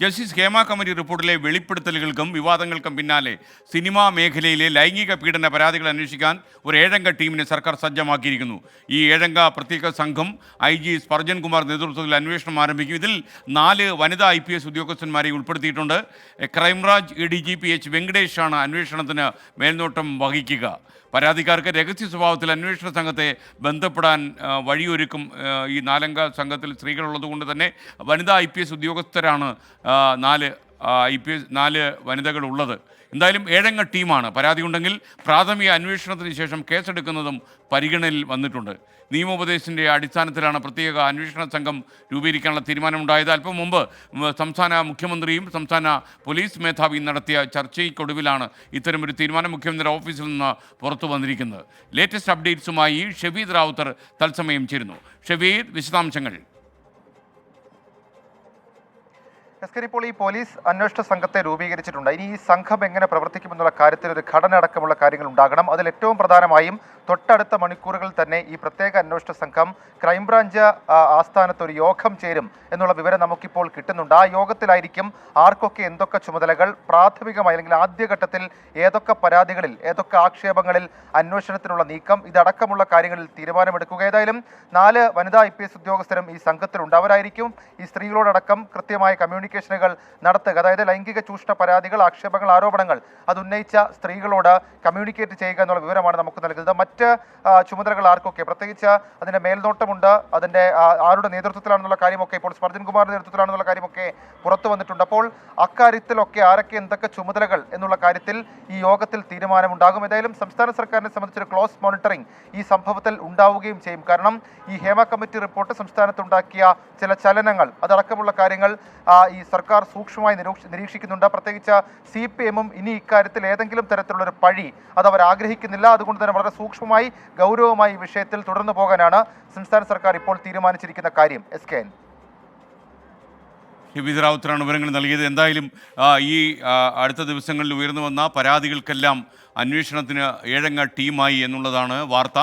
Justice Hema committee റിപ്പോർട്ടിലെ വെളിപ്പെടുത്തലുകൾക്കും വിവാദങ്ങൾക്കും പിന്നാലെ cinema മേഖലയിലെ ലൈംഗിക പീഡന പരാതികൾ അന്വേഷിക്കാൻ ഒരു ഏഴംഗ ടീമിനെ സർക്കാർ സജ്ജമാക്കിയിരിക്കുന്നു. ഈ ഏഴംഗ പ്രത്യേക സംഘം ഐ ജി സ്പർജൻ കുമാർ നേതൃത്വത്തിൽ അന്വേഷണം ആരംഭിക്കും. ഇതിൽ നാല് വനിതാ ഐ പി എസ് ഉദ്യോഗസ്ഥന്മാരെ ഉൾപ്പെടുത്തിയിട്ടുണ്ട്. Crime branch A D G P H വെങ്കടേഷാണ് അന്വേഷണത്തിന് മേൽനോട്ടം വഹിക്കുക. പരാതിക്കാർക്ക് രഹസ്യ സ്വഭാവത്തിൽ അന്വേഷണ സംഘത്തെ ബന്ധപ്പെടാൻ വഴിയൊരുക്കും ഈ നാലംഗ സംഘത്തിൽ സ്ത്രീകളുള്ളതുകൊണ്ട് തന്നെ വനിതാ ഐ പി എസ് ഉദ്യോഗസ്ഥരാണ് നാല് ഐ പി എസ് നാല് വനിതകളുള്ളത്. എന്തായാലും ഏഴംഗ ടീമാണ്. പരാതി ഉണ്ടെങ്കിൽ പ്രാഥമിക അന്വേഷണത്തിന് ശേഷം കേസെടുക്കുന്നതും പരിഗണനയിൽ വന്നിട്ടുണ്ട്. നിയമോപദേശത്തിന്റെ അടിസ്ഥാനത്തിലാണ് പ്രത്യേക അന്വേഷണ സംഘം രൂപീകരിക്കാനുള്ള തീരുമാനമുണ്ടായത്. അല്പം മുമ്പ് സംസ്ഥാന മുഖ്യമന്ത്രിയും സംസ്ഥാന പോലീസ് മേധാവിയും നടത്തിയ ചർച്ചയ്ക്കൊടുവിലാണ് ഇത്തരമൊരു തീരുമാനം മുഖ്യമന്ത്രിയുടെ ഓഫീസിൽ നിന്ന് പുറത്തു വന്നിരിക്കുന്നത്. ലേറ്റസ്റ്റ് അപ്ഡേറ്റ്സുമായി ഷെബീദ് റാവുത്തർ തത്സമയം ചേരുന്നു. ഷെബീദ് വിശദാംശങ്ങൾ. എസ് കെ ഇപ്പോൾ ഈ പോലീസ് അന്വേഷണ സംഘത്തെ രൂപീകരിച്ചിട്ടുണ്ട്. ഇനി ഈ സംഘം എങ്ങനെ പ്രവർത്തിക്കുമെന്നുള്ള കാര്യത്തിൽ ഒരു ഘടന അടക്കമുള്ള കാര്യങ്ങൾ ഉണ്ടാകണം. അതിൽ ഏറ്റവും പ്രധാനമായും തൊട്ടടുത്ത മണിക്കൂറുകളിൽ തന്നെ ഈ പ്രത്യേക അന്വേഷണ സംഘം ക്രൈംബ്രാഞ്ച് ആസ്ഥാനത്ത് ഒരു യോഗം ചേരും എന്നുള്ള വിവരം നമുക്കിപ്പോൾ കിട്ടുന്നുണ്ട്. ആ യോഗത്തിലായിരിക്കും ആർക്കൊക്കെ എന്തൊക്കെ ചുമതലകൾ പ്രാഥമികമായി അല്ലെങ്കിൽ ആദ്യഘട്ടത്തിൽ ഏതൊക്കെ പരാതികളിൽ ഏതൊക്കെ ആക്ഷേപങ്ങളിൽ അന്വേഷണത്തിനുള്ള നീക്കം ഇതടക്കമുള്ള കാര്യങ്ങളിൽ തീരുമാനമെടുക്കുക. ഏതായാലും നാല് വനിതാ ഐ ഉദ്യോഗസ്ഥരും ഈ സംഘത്തിലുണ്ട്. അവരായിരിക്കും ഈ സ്ത്രീകളോടക്കം കൃത്യമായ കമ്മ്യൂണിക്കേഷനുകൾ നടത്തുക. അതായത് ലൈംഗിക ചൂഷണ പരാതികൾ ആക്ഷേപങ്ങൾ ആരോപണങ്ങൾ അത് ഉന്നയിച്ച സ്ത്രീകളോട് കമ്മ്യൂണിക്കേറ്റ് ചെയ്യുക എന്നുള്ള വിവരമാണ് നമുക്ക് നൽകുന്നത്. മറ്റ് ചുമതലകൾ ആർക്കൊക്കെ? പ്രത്യേകിച്ച് അതിന്റെ മേൽനോട്ടമുണ്ട് അതിന്റെ ആരുടെ നേതൃത്വത്തിലാണെന്നുള്ള കാര്യമൊക്കെ ഇപ്പോൾ സ്മർജൻ കുമാറിന്റെ നേതൃത്വത്തിലാണെന്നുള്ള കാര്യമൊക്കെ പുറത്തു വന്നിട്ടുണ്ട്. അപ്പോൾ അക്കാര്യത്തിലൊക്കെ ആരൊക്കെ എന്തൊക്കെ ചുമതലകൾ എന്നുള്ള കാര്യത്തിൽ ഈ യോഗത്തിൽ തീരുമാനമുണ്ടാകും. ഏതായാലും സംസ്ഥാന സർക്കാരിനെ സംബന്ധിച്ചൊരു ക്ലോസ് മോണിറ്ററിംഗ് ഈ സംഭവത്തിൽ ഉണ്ടാവുകയും ചെയ്യും. കാരണം ഈ ഹേമ കമ്മിറ്റി റിപ്പോർട്ട് സംസ്ഥാനത്തുണ്ടാക്കിയ ചില ചലനങ്ങൾ അതടക്കമുള്ള കാര്യങ്ങൾ ഈ സർക്കാർ സൂക്ഷ്മമായി നിരീക്ഷ- നിരീക്ഷിക്കുന്നുണ്ട്. പ്രത്യേകിച്ച് സി പി എമ്മും ഇനി ഇക്കാര്യത്തിൽ ഏതെങ്കിലും തരത്തിലുള്ള ഒരു പഴി അത് അവർ ആഗ്രഹിക്കുന്നില്ല. അതുകൊണ്ട് തന്നെ വളരെ സൂക്ഷ്മമായി ഗൗരവമായി ഈ വിഷയത്തിൽ തുടർന്നു പോകാനാണ് സംസ്ഥാന സർക്കാർ ഇപ്പോൾ തീരുമാനിച്ചിരിക്കുന്ന കാര്യം. എസ് കെ എൻ ഷെബീദ് റാവുത്തറാണ് വിവരങ്ങൾ നൽകിയത്. എന്തായാലും ഈ അടുത്ത ദിവസങ്ങളിൽ ഉയർന്നു വന്ന പരാതികൾക്കെല്ലാം അന്വേഷണത്തിന് ഏഴംഗ ടീമായി എന്നുള്ളതാണ് വാർത്ത.